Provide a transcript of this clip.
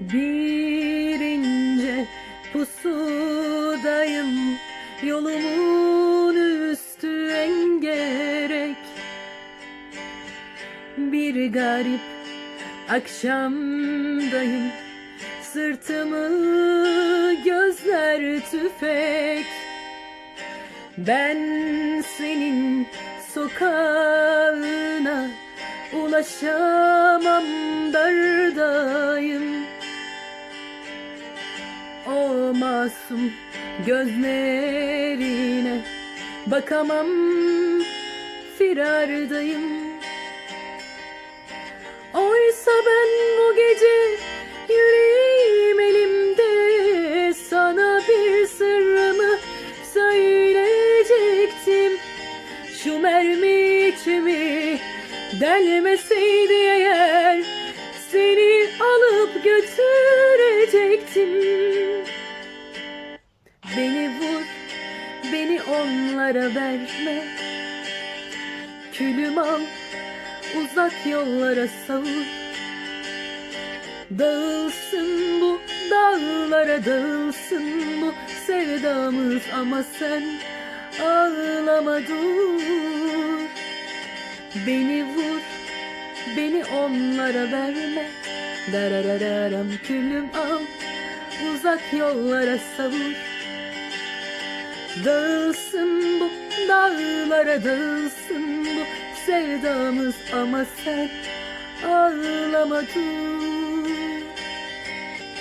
Bir ince pusudayım Yolumun üstü engerek. Bir garip akşamdayım Sırtımı gözler tüfek. Ben senin sokağına Ulaşamam dardayım masum gözlerine Bakamam firardayım. Oysa ben bu gece yüreğim elimde Sana bir sırrımı söyleyecektim. Şu mermi içimi delmeseydi beni onlara verme. Külüm al, uzak yollara savur Dağılsın bu dağlara dağılsın bu. Sevdamız ama sen ağlama dur Beni vur, beni onlara verme. Dararararam külüm al, uzak yollara savur Dağılsın bu dağlara dağılsın bu. Sevdamız ama sen ağlama dur